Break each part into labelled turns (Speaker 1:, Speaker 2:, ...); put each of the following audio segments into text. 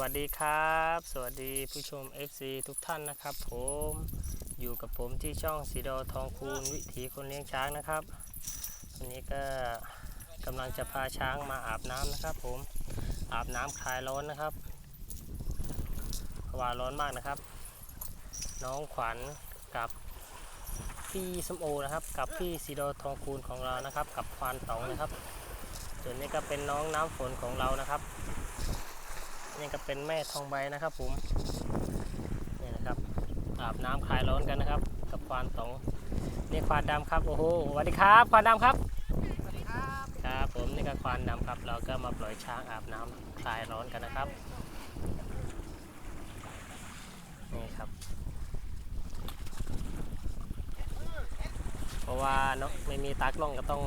Speaker 1: วัสดีครับ สวัสดีผู้ชม FC ทุกท่านนะครับผมอยู่กับผมที่ช่องสีดอทองคูณวิถีคนเลี้ยงช้างนะครับวันนี้ก็กำลังจะพาช้างมาอาบน้ำนะครับผมอาบน้ำคลายร้อนนะครับว่าร้อนมากนะครับ น้องขวัญกับพี่สมโอนะครับ กับพี่สีดอทองคูณของเรานะครับ กับควานต๋องนะครับ ส่วนนี้ก็เป็นน้องน้ำฝนของเรานะครับ นี่ก็เป็นแม่ทองใบนะครับผมนี่นะครับอาบน้ำคลายร้อนกันนะครับ กับควานตองนี่ควานดำครับโอ้โหสวัสดีครับควานดำครับ
Speaker 2: สวัสดีครับ
Speaker 1: ครับผมนี่ก็ควานดำครับ เราก็มาปล่อยช้างอาบน้ำคลายร้อนกันนะครับนี่ครับ เพราะว่าน้องไม่มีตากล้องก็ต้อง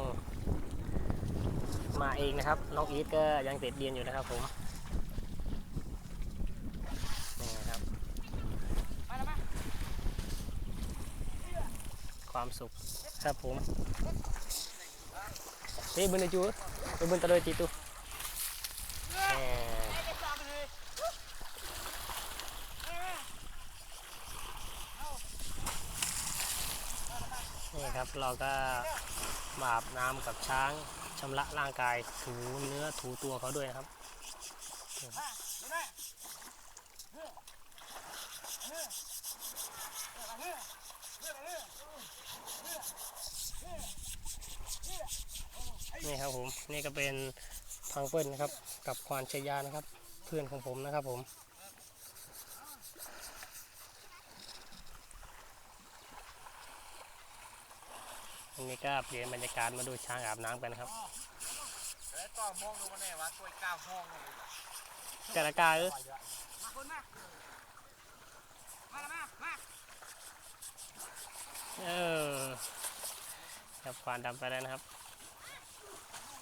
Speaker 1: มาเองนะครับ น้องอีทก็ยังติดเรียนอยู่นะครับผม นี่นะครับ
Speaker 2: มาแล้วมา
Speaker 1: ความสุขครับผมนี่บุญจูไปบุญตะเลยตีตุนี่ครับเราก็มาอาบน้ำกับช้างชำระร่างกายถูเนื้อถูตัวเขาด้วยครับ นี่ครับผมนี่ก็เป็นพังเปิ้ลนะครับ กับควานชายานะครับ เพื่อนของผมนะครับผมวันนี้ก็เปลี่ยนบรรยากาศมาดูช้างอาบน้ำกันนะครับ
Speaker 2: แล้วต้องมองดูกันแน่ว่าตัวก้าวห้องเลย
Speaker 1: กระกาเออ
Speaker 2: มาคนมามาแล้วมามา
Speaker 1: เออครับควานดำไปแล้วนะครับ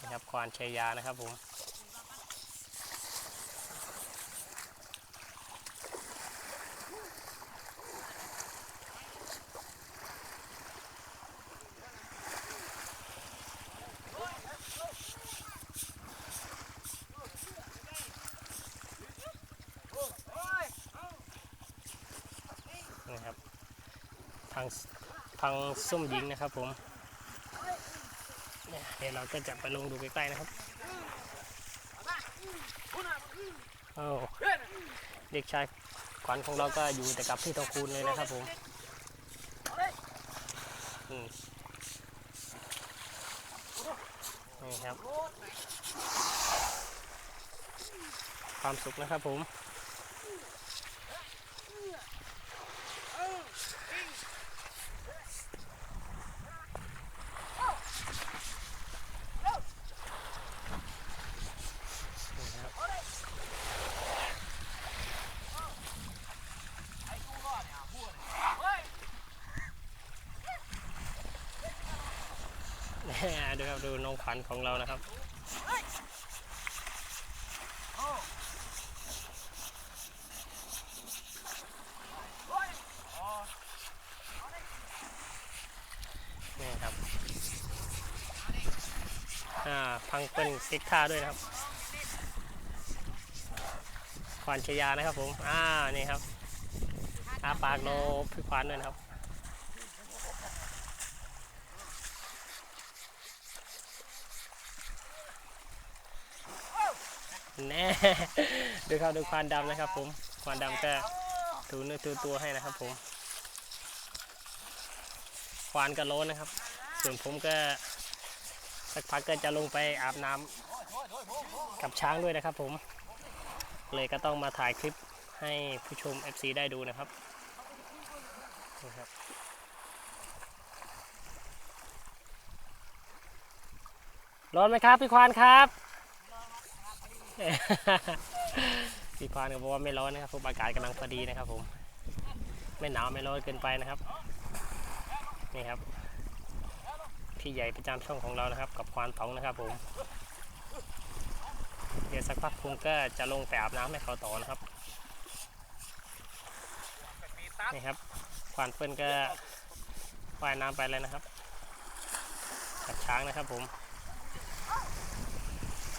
Speaker 1: นะครับควานชายานะครับผมนะครับทาง ทางส้มหญิงนะครับผมเดี๋ยวเราก็จะไปลงดูใกล้ๆนะครับโอ้เด็กชายขวัญของเราก็อยู่แต่กับพี่ทองคูณเลยนะครับผมนี่ครับ ความสุขนะครับผม ดูครับดูน้องขวัญของเรานะครับนี่ครับอ่าพังเป็นซิกท่าด้วยนะครับขวัญชยานะครับผม อ่า นี่ครับอาปากโลพี่ขวัญด้วยนะครับ แน่ดูครับดูควานดำนะครับ ผมควานดำก็ถูเนื้อถูตัวให้นะครับ ผมควานก็โล้นนะครับ ส่วนผมก็สักพักก็จะลงไปอาบน้ำกับช้างด้วยนะครับ ผม เลยก็ต้องมาถ่ายคลิปให้ผู้ชม FC ได้ดูนะครับนี่ครับร้อนไหมครับ พี่ควานครับ พี่ควานก็บอกว่าไม่ร้อนนะครับเพราะอากาศกำลังพอดีนะครับ ผม ไม่หนาวไม่ร้อนเกินไปนะครับ นี่ครับ พี่ใหญ่ประจำช่องของเรานะครับ กับควานตองนะครับผมเดี๋ยวสักพักผมก็จะลงไปอาบน้ำให้เขาต่อนะครับนี่ครับควานเปิ้ลก็ว่ายน้ำไปแล้วนะครับกับช้างนะครับผม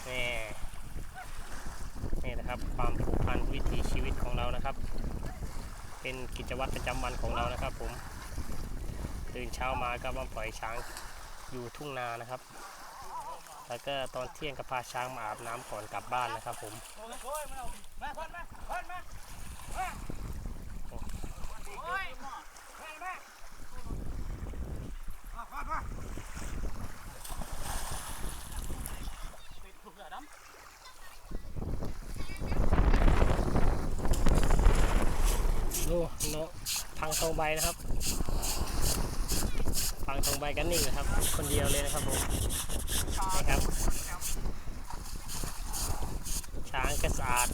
Speaker 1: นี่ นี่นะครับความผูกพันวิถีชีวิตของเรานะครับ เป็นกิจวัตรประจำวันของเรานะครับ ผมตื่นเช้ามาก็มาปล่อยช้างอยู่ทุ่งนานะครับ แล้วก็ตอนเที่ยงก็พาช้างมาอาบน้ำก่อนกลับบ้านนะครับ ผม
Speaker 2: โอ้ยมามาพ่นมาพ่นมามาโอ้ยมามามามาพ่นมาติดถุงเสือดำ
Speaker 1: ดูเนาะพังทองใบนะครับ พังทองใบกันนิ่งนะครับ คนเดียวเลยนะครับผมนี่ครับ ช้างก็สะอาด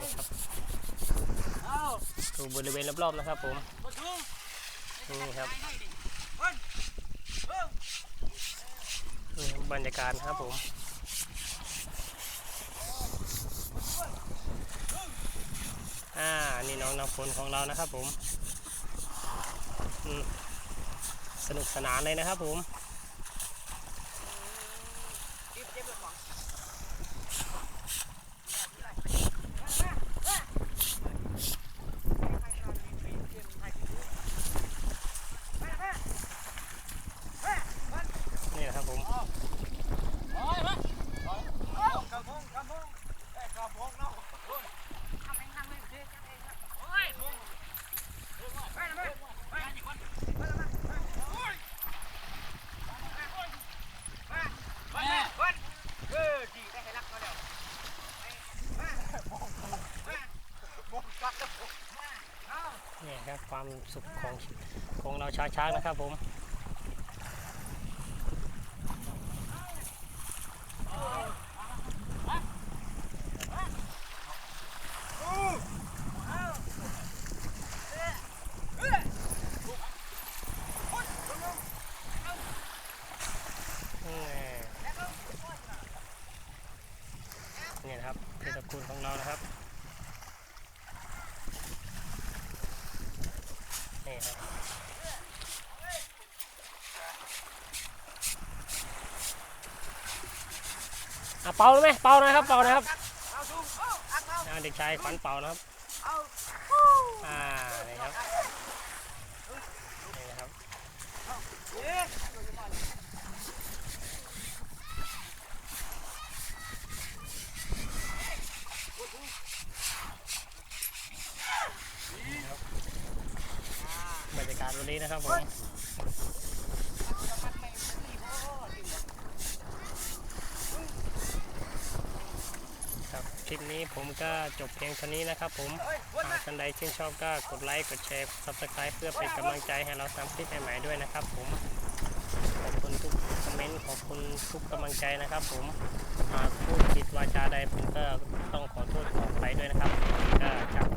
Speaker 1: นี่ครับดูบริเวณรอบๆนะครับผม
Speaker 2: นี่
Speaker 1: ครับบรรยากาศครับผมอ่า นี่น้องน้ำฝนของเรานะครับผมสนุกสนานเลยนะครับผม
Speaker 2: จิ๊บเจ็บหลัง
Speaker 1: นี่นะครับผม
Speaker 2: โอ้ยมากระพงกระพงเอ้กระพงเนาะทำเองทำเองเจ๊ทำเองโอ้ยไปนะไปไปอีกคนไปละมาโอ้ยมามาคนเออดีได้ให้รักมาแล้วมามามากักแล้วมาเอา
Speaker 1: นี่ครับความสุขของของเราชาวช้างนะครับผมนี่นะครับเทศคุณของเรานะครับนี่ครับ อะเป่าเลยไหมเป่านะครับเป่านะครับ
Speaker 2: เอาดูเอาอักเอา
Speaker 1: อ่าเด็กชายขวัญเป่านะครับ
Speaker 2: อา
Speaker 1: อ่านี่ครับนี่นะครับ
Speaker 2: เอ๊ะ
Speaker 1: บรรยากาศวั นะครับผมครับคลิปนี้ผมก็จบเพียงเท่านี้นะครับผมหากท่านใดชื่นชอบก็กดไลค์กดแชร์ subscribe เพื่อเป็นกำลังใจให้เราทำคลิปใหม่ๆด้วยนะครับผมขอบคุณทุกคอมเมนต์ขอบคุณทุกกำลังใจนะครับ ผมหากพูดผิดวาจาใดผมก็ต้องขอโทษขอไปด้วยนะครับก็จาก